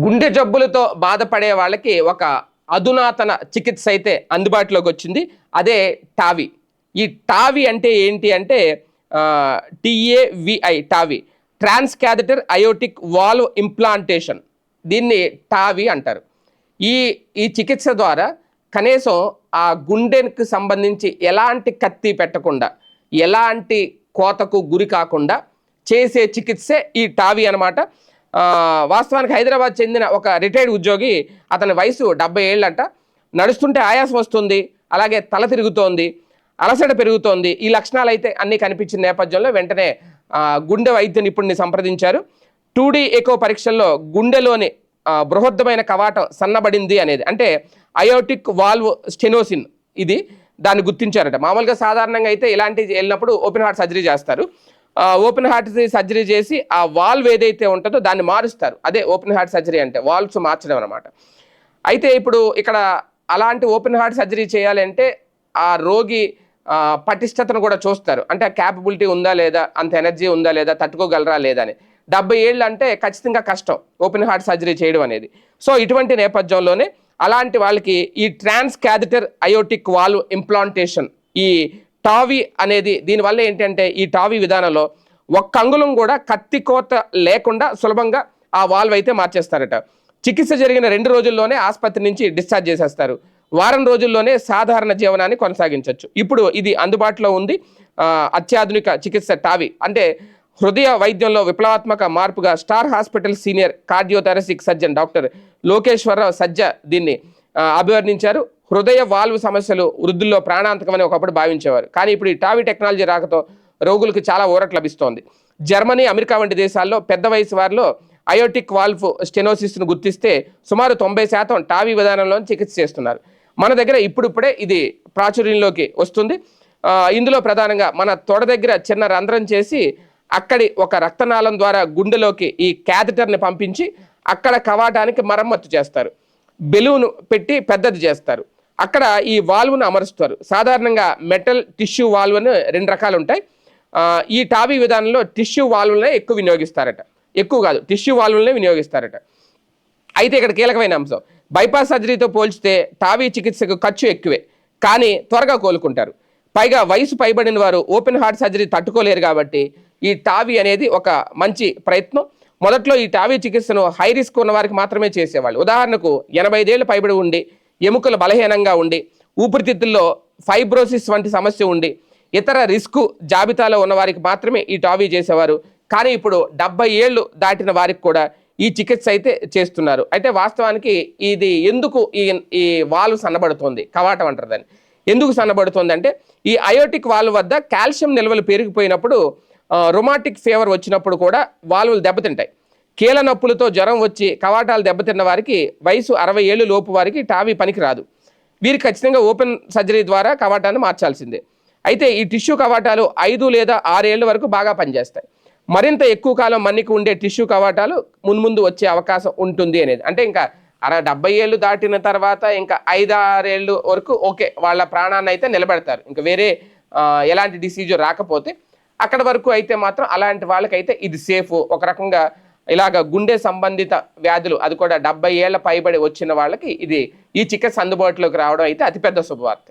గుండె జబ్బులతో బాధపడే వాళ్ళకి ఒక అధునాతన చికిత్స అయితే అందుబాటులోకి వచ్చింది. అదే టావి. ఈ టావి అంటే ఏంటి అంటే T A V I TAVI transcatheter aortic valve implantation. దీన్ని టావి అంటారు. ఈ ఈ చికిత్స ద్వారా కనీసం ఆ గుండెకు సంబంధించి ఎలాంటి కత్తి పెట్టకుండా ఎలాంటి కోతకు గురి కాకుండా చేసే చికిత్సే ఈ టావి అనమాట వాస్తవానికి హైదరాబాద్ చెందిన ఒక రిటైర్డ్ ఉద్యోగి అతని వయసు డెబ్బై ఏళ్ళంట. నడుస్తుంటే ఆయాసం వస్తుంది అలాగే తల తిరుగుతోంది అలసట పెరుగుతోంది. ఈ లక్షణాలు అయితే అన్నీ కనిపించిన నేపథ్యంలో వెంటనే గుండె వైద్య నిపుణుని సంప్రదించారు. టూ డీ ఎకో పరీక్షల్లో గుండెలోని బృహద్దమైన కవాటం సన్నబడింది అనేది అంటే అయోటిక్ వాల్వ్ స్టెనోసిన్ ఇది దాన్ని గుర్తించారట. మామూలుగా సాధారణంగా అయితే ఇలాంటి వెళ్ళినప్పుడు ఓపెన్ హార్ట్ సర్జరీ చేస్తారు. ఓపెన్ హార్ట్ సర్జరీ చేసి ఆ వాల్వ్ ఏదైతే ఉంటుందో దాన్ని మారుస్తారు. అదే ఓపెన్ హార్ట్ సర్జరీ అంటే వాల్వ్స్ మార్చడం అనమాట అయితే ఇప్పుడు ఇక్కడ అలాంటి ఓపెన్ హార్ట్ సర్జరీ చేయాలంటే ఆ రోగి పటిష్టతను కూడా చూస్తారు. అంటే క్యాపబిలిటీ ఉందా లేదా అంత ఎనర్జీ ఉందా లేదా తట్టుకోగలరా లేదా అని. డెబ్బై ఏళ్ళు అంటే ఖచ్చితంగా కష్టం ఓపెన్ హార్ట్ సర్జరీ చేయడం అనేది. సో ఇటువంటి నేపథ్యంలోనే అలాంటి వాళ్ళకి ఈ transcatheter aortic valve implantation ఈ టావి అనేది దీనివల్ల ఏంటంటే ఈ టావి విధానంలో ఒక్క అంగుళం కూడా కత్తి కోత లేకుండా సులభంగా ఆ వాల్వ్ అయితే మార్చేస్తారట. చికిత్స జరిగిన రెండు రోజుల్లోనే ఆసుపత్రి నుంచి డిశ్చార్జ్ చేసేస్తారు. వారం రోజుల్లోనే సాధారణ జీవనాన్ని కొనసాగించవచ్చు ఇప్పుడు ఇది అందుబాటులో ఉంది. అత్యాధునిక చికిత్స టావి. అంటే హృదయ వైద్యంలో విప్లవాత్మక మార్పుగా star hospital senior cardiothoracic surgeon doctor Lokeshwararao Sajja దీన్ని అభివర్ణించారు. హృదయ వాల్వ్ సమస్యలు వృద్ధుల్లో ప్రాణాంతకమని ఒకప్పుడు భావించేవారు. కానీ ఇప్పుడు ఈ టావి టెక్నాలజీ రాకతో రోగులకు చాలా ఊరట లభిస్తోంది. జర్మనీ అమెరికా వంటి దేశాల్లో పెద్ద వయసు వారిలో అయోటిక్ వాల్వ్ స్టెనోసిస్ను గుర్తిస్తే సుమారు తొంభై శాతం టావి విధానంలో చికిత్స చేస్తున్నారు. మన దగ్గర ఇప్పుడిప్పుడే ఇది ప్రాచుర్యంలోకి వస్తుంది. ఇందులో ప్రధానంగా మన తొడ దగ్గర చిన్న రంధ్రం చేసి అక్కడి ఒక రక్తనాళం ద్వారా గుండెలోకి ఈ క్యాథెటర్ని పంపించి అక్కడ కవాటానికి మరమ్మతు చేస్తారు. బెలూన్ పెట్టి పెద్దది చేస్తారు. అక్కడ ఈ వాల్వ్ను అమరుస్తారు. సాధారణంగా మెటల్ టిష్యూ వాల్వ్ అని రెండు రకాలు ఉంటాయి ఈ టాబీ విధానంలో టిష్యూ వాల్వ్లనే ఎక్కువ వినియోగిస్తారట. ఎక్కువ కాదు టిష్యూ వాల్వ్లనే వినియోగిస్తారట. అయితే ఇక్కడ కీలకమైన అంశం. బైపాస్ సర్జరీతో పోల్చితే టావీ చికిత్సకు ఖర్చు ఎక్కువే. కానీ త్వరగా కోలుకుంటారు. పైగా వయసు పైబడిన వారు ఓపెన్ హార్ట్ సర్జరీ తట్టుకోలేరు కాబట్టి ఈ టావీ అనేది ఒక మంచి ప్రయత్నం. మొదట్లో ఈ టావీ చికిత్సను హై రిస్క్ ఉన్న వారికి మాత్రమే చేసేవాళ్ళు. ఉదాహరణకు ఎనభై ఐదేళ్ళు పైబడి ఉండి ఎముకలు బలహీనంగా ఉండి ఊపిరితిత్తుల్లో ఫైబ్రోసిస్ వంటి సమస్య ఉండి ఇతర రిస్క్ జాబితాలో ఉన్న వారికి మాత్రమే ఈ టావీ చేసేవారు. కానీ ఇప్పుడు డెబ్బై ఏళ్ళు దాటిన వారికి కూడా ఈ చికిత్స అయితే చేస్తున్నారు. అయితే వాస్తవానికి ఇది ఎందుకు ఈ ఈ వాల్వ్ సన్నబడుతోంది? కవాటం అంటారు దాన్ని. ఎందుకు సన్నబడుతోంది అంటే ఈ అయోటిక్ వాల్వ్ వద్ద కాల్షియం నిల్వలు పెరిగిపోయినప్పుడు రొమాటిక్ ఫీవర్ వచ్చినప్పుడు కూడా వాల్వులు దెబ్బతింటాయి. కీల నొప్పులతో జ్వరం వచ్చి కవాటాలు దెబ్బతిన్న వారికి వయసు అరవై ఏళ్ళు లోపు వారికి టావీ పనికిరాదు. వీరు ఖచ్చితంగా ఓపెన్ సర్జరీ ద్వారా కవాటాన్ని మార్చాల్సిందే. అయితే ఈ టిష్యూ కవాటాలు ఐదు లేదా ఆరేళ్ళ వరకు బాగా పనిచేస్తాయి. మరింత ఎక్కువ కాలం మన్నికి ఉండే టిష్యూ కవాటాలు మున్ముందు వచ్చే అవకాశం ఉంటుంది అనేది. అంటే ఇంకా అర డెబ్బై ఏళ్ళు దాటిన తర్వాత ఇంకా ఐదు ఆరేళ్ళు వరకు ఓకే వాళ్ళ ప్రాణాన్ని అయితే నిలబెడతారు. ఇంకా వేరే ఎలాంటి డిసీజ్ రాకపోతే అక్కడ వరకు అయితే మాత్రం అలాంటి వాళ్ళకైతే ఇది సేఫ్. ఒక రకంగా ఇలాగ గుండె సంబంధిత వ్యాధులు అది కూడా డెబ్బై ఏళ్ళ పైబడి వచ్చిన వాళ్ళకి ఇది ఈ చికిత్స అందుబాటులోకి రావడం అయితే అతిపెద్ద శుభవార్త.